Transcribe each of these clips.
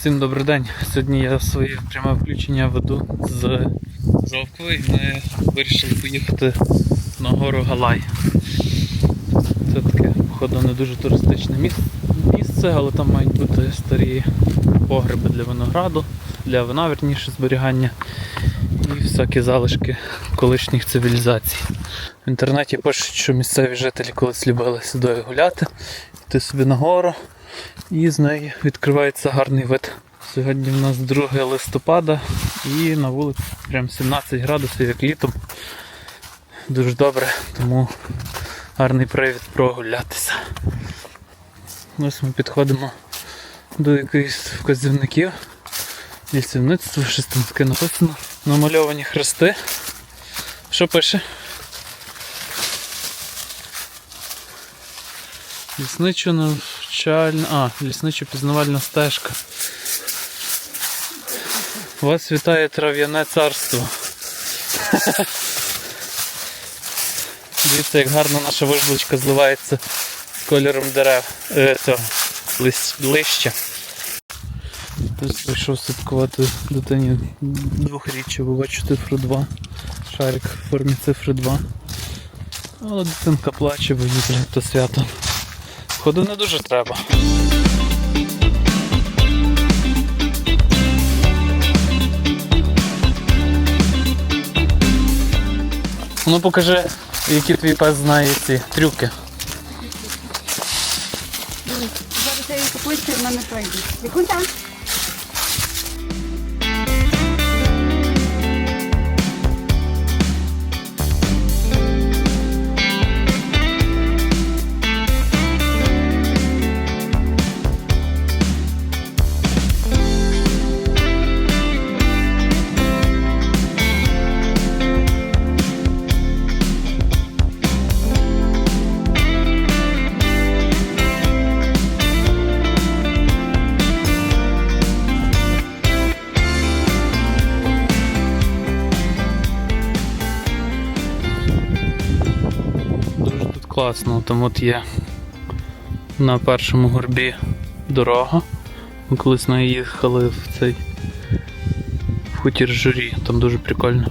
Всім добрий день. Сьогодні я своє пряме включення веду з Жовкви і ми вирішили поїхати на гору Галай. Це таке, походу, не дуже туристичне місце, але там мають бути старі погреби для винограду, для вина, верніше, зберігання і всякі залишки колишніх цивілізацій. В інтернеті пишуть, що місцеві жителі колись любили сюди гуляти, йти собі на гору, і з неї відкривається гарний вид. Сьогодні в нас 2 листопада і на вулиці прям 17 градусів, як літом. Дуже добре, тому гарний привід прогулятися. Ось ми підходимо до якихось вказівників. Лісівництво, щось там таке написано. Намальовані хрести. Що пише? Лісничо навчальна. А, лісничо пізнавальна стежка. Вас вітає трав'яне царство. Дивіться, як гарно наша вижбличка зливається з кольором дерев. Е, цього, лища. Хтось прийшов святкувати дитині двохріччя, бо бачу цифру 2. Шарик в формі цифри 2. Але дитинка плаче, бо їй то свято. Ходу не дуже треба. Ну покажи, які твій пес знає ці трюки. Зараз я її купуйте, вона не пройде. Вікунта? Класно. Там от є на першому горбі дорога. Ми колись на неї їхали в цей в хутір журі, там дуже прикольно.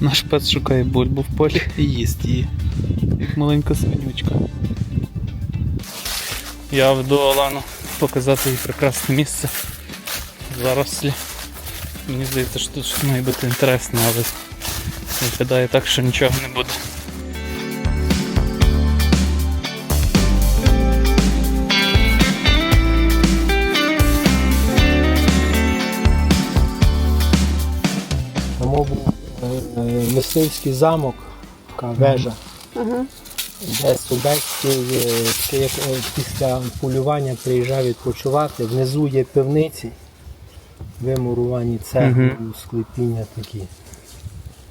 Наш пес шукає бульбу в полі і їсть її. Як маленька свинючка. Я веду Олану показати їй прекрасне місце. Зарослі. Мені здається, що тут має бути інтересне, але Виглядає так, що нічого не буде. Е, замок, така вежа, Ага. де Собецький е, як, е, після полювання приїжджав відпочивати. Внизу є пивниці, вимуровані цехи, Мгм. склепіння такі.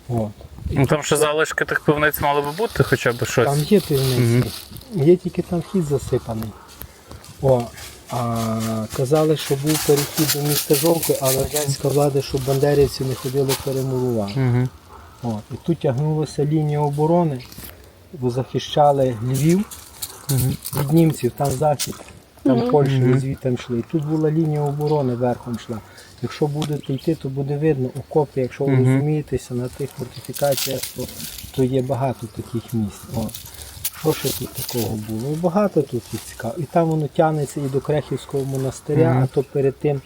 От. Ну там ще залишки тих пивниць мало би бути хоча б щось. Там є пивниці, є тільки там вхід засипаний. О, а казали, що був перехід до міста Жовки, але радянська влада, щоб бандерівці не ходили перемурувати. Угу. От. І тут тягнулася лінія оборони, бо захищали Львів від німців, там захід, там Польща звідти йшли. І тут була лінія оборони верхом йшла. Якщо будете йти, то буде видно окопи, якщо ви розумієтеся на тих фортифікаціях, то, то є багато таких місць. От. Що ще тут такого було? І багато тут є цікаво. І там воно тягнеться і до Крехівського монастиря, а то перед тим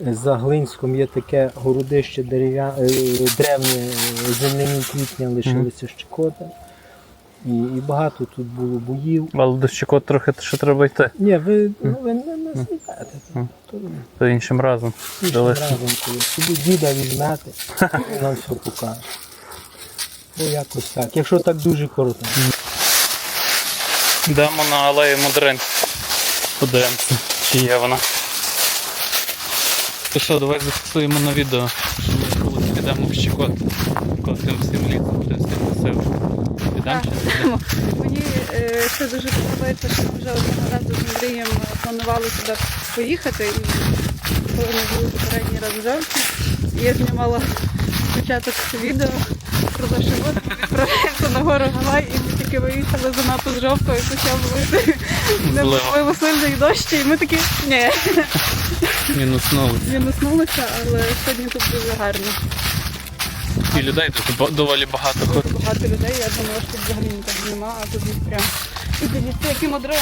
за Глинськом є таке городище дерев'я... е, древнє е, земляні квітня лишилися щекоти. І, і багато тут було боїв. Але до Щекот трохи ще треба йти. Ні, ви, ну, ви не. Мгм. То То іншим разом. іншим разом, коли собі діда візьмете, він нам все покаже. Ну, якось так. Якщо так дуже коротко. Йдемо на алею Модрин. Подивимося, чи є вона. То що, давай зафіксуємо на відео, що ми колись підемо в Щекот. Коли тим всім літом, тим всім красиво. Підемо чи не? Мені е, ще дуже подобається, що ми вже одного разу з Андрієм планували сюди поїхати. І коли ми були попередній раз в жовтні, я знімала початок відео про позашивот, ми відправляємося на гору Галай, і ми тільки виїхали занадто з жовтого і почав лити. Сильний дощ, і ми такі, ні, Мінуснули. мінуснулися, але сьогодні тут дуже гарно. І людей ба- доволі багато ходить. Багато людей, я думала, що тут взагалі нікого нема, а тут їх прям. І дивіться, які модрони.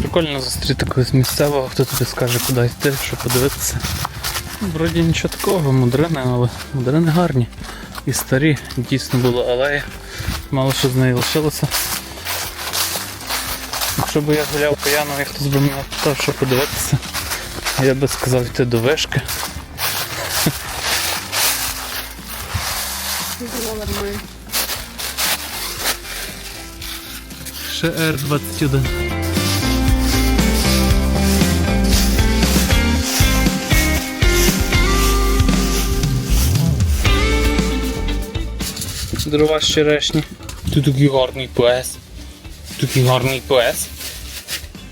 Прикольно зустріти когось місцевого, хто тобі скаже, куди йти, що подивитися. Вроді нічого такого, мудрини, але мудрини гарні. І старі, дійсно була алея. Мало що з неї лишилося. Якщо б я гуляв по Яну, і хтось би мене питав, що подивитися, я би сказав йти до вишки. Ще Р-21. Дрова з черешні. Ти такий гарний пес. Такий гарний пес.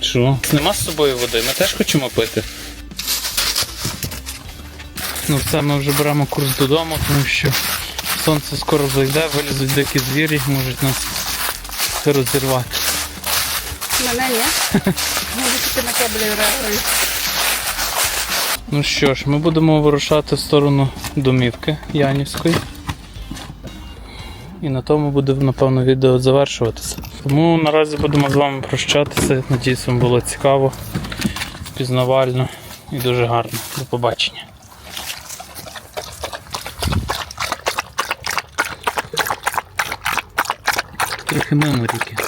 Що? Нема з собою води, ми теж хочемо пити. Ну все, ми вже беремо курс додому, тому що сонце скоро зайде, вилізуть дикі звірі, можуть нас розірвати. Мене ні. Може на кабелі реагують. Ну що ж, ми будемо вирушати в сторону домівки Янівської. І на тому буде, напевно, відео завершуватися. Тому наразі будемо з вами прощатися. Надіюсь, вам було цікаво, пізнавально і дуже гарно. До побачення. Трохи мимо ріки.